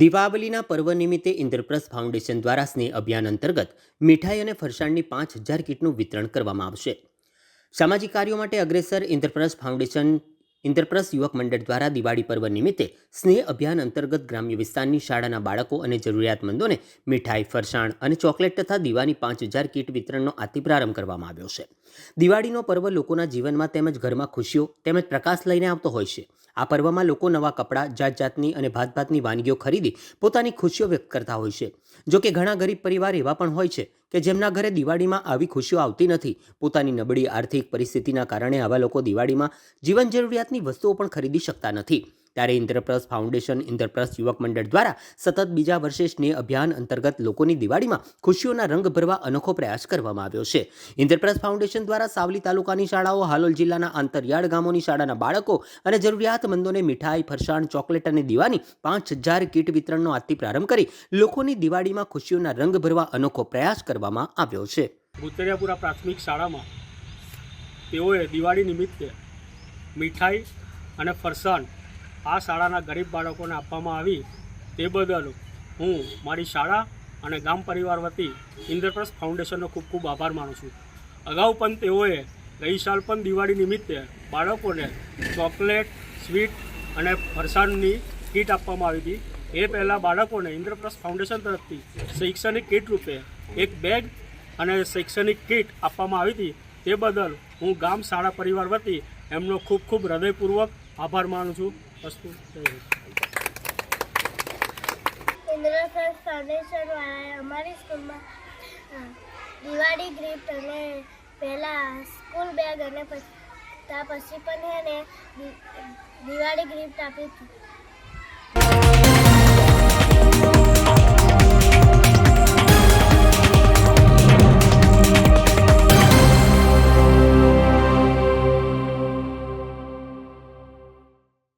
દીપાવલીના પર્વ નિમિત્તે ઇન્દ્રપ્રસ્થ ફાઉન્ડેશન દ્વારા સ્નેહ અભિયાન અંતર્ગત મીઠાઈ અને ફરસાણની પાંચ હજાર કીટનું વિતરણ કરવામાં આવશે. સામાજિક કાર્યો માટે અગ્રેસર ઇન્દ્રપ્રસ્થ ફાઉન્ડેશન ઇન્દ્રપ્રસ્થ યુવક મંડળ દ્વારા દિવાળી પર્વ નિમિત્તે સ્નેહ અભિયાન અંતર્ગત ગ્રામ્ય વિસ્તારની શાળાના બાળકો અને જરૂરિયાતમંદોને મીઠાઈ, ફરસાણ અને ચોકલેટ તથા દીવાની પાંચ હજાર કીટ વિતરણનો આથી પ્રારંભ કરવામાં આવ્યો છે. દિવાળીનો પર્વ લોકોના જીવનમાં તેમજ ઘરમાં ખુશીઓ તેમજ પ્રકાશ લઈને આવતો હોય છે. આ પર્વમાં લોકો નવા કપડાં જાત જાતની અને ભાત ભાતની વાનગીઓ ખરીદી પોતાની ખુશીઓ વ્યક્ત કરતા હોય છે. જો કે ઘણા ગરીબ પરિવાર એવા પણ હોય છે કે જેમના ઘરે દિવાળીમાં આવી ખુશીઓ આવતી નથી. પોતાની નબળી આર્થિક પરિસ્થિતિના કારણે આવા લોકો દિવાળીમાં જીવન જરૂરિયાતની વસ્તુઓ પણ ખરીદી શકતા નથી. ત્યારે ઇન્દ્રપ્રસ્થ ફાઉન્ડેશન, ઇન્દ્રપ્રસ્થ યુવક મંડળ દ્વારા સતત બીજા વર્ષે સ્નેહ અભિયાન અંતર્ગત લોકોની દિવાળીમાં ખુશીઓના રંગ ભરવા અનોખો પ્રયાસ કરવામાં આવ્યો છે. ઇન્દ્રપ્રસ્થ ફાઉન્ડેશન દ્વારા સાવલી તાલુકાની શાળાઓ, હાલોલ જિલ્લાના આંતરિયાળ ગામોની શાળાના બાળકો અને જરૂરિયાતમંદોને મીઠાઈ, ફરસાણ, ચોકલેટ અને દીવાની પાંચ હજાર કીટ વિતરણનો આજથી પ્રારંભ કરી લોકોની દિવાળીમાં ખુશીઓના રંગ ભરવા અનોખો પ્રયાસ કરવામાં આવ્યો છે. ભૂતરિયાપુરા પ્રાથમિક શાળામાં તેઓએ દિવાળી નિમિત્તે મીઠાઈ અને ફરસાણ આ શાળાના ગરીબ બાળકોને આપવામાં આવી તે બદલ હું મારી શાળા અને ગામ પરિવાર વતી ઇન્દ્રપ્રસ્થ ફાઉન્ડેશનનો ખૂબ ખૂબ આભાર માનું છું. અગાઉ પણ તેઓએ ગઈ સાલ પણ દિવાળી નિમિત્તે બાળકોને ચોકલેટ, સ્વીટ અને ફરસાણની કીટ આપવામાં આવી હતી. એ પહેલાં બાળકોને ઇન્દ્રપ્રસ્થ ફાઉન્ડેશન તરફથી શૈક્ષણિક કીટ રૂપે એક બેગ અને શૈક્ષણિક કીટ આપવામાં આવી હતી. તે બદલ હું ગામ, શાળા, પરિવાર વતી એમનો ખૂબ ખૂબ હૃદયપૂર્વક આભાર માનું છું. વસ્તુ ઇન્દ્ર સર ફાઉન્ડેશન અમારી સ્કૂલમાં દિવાળી ગિફ્ટ અને પહેલાં સ્કૂલ બેગ અને પછી ત્યાં પછી પણ છે ને દિવાળી ગિફ્ટ આપી હતી.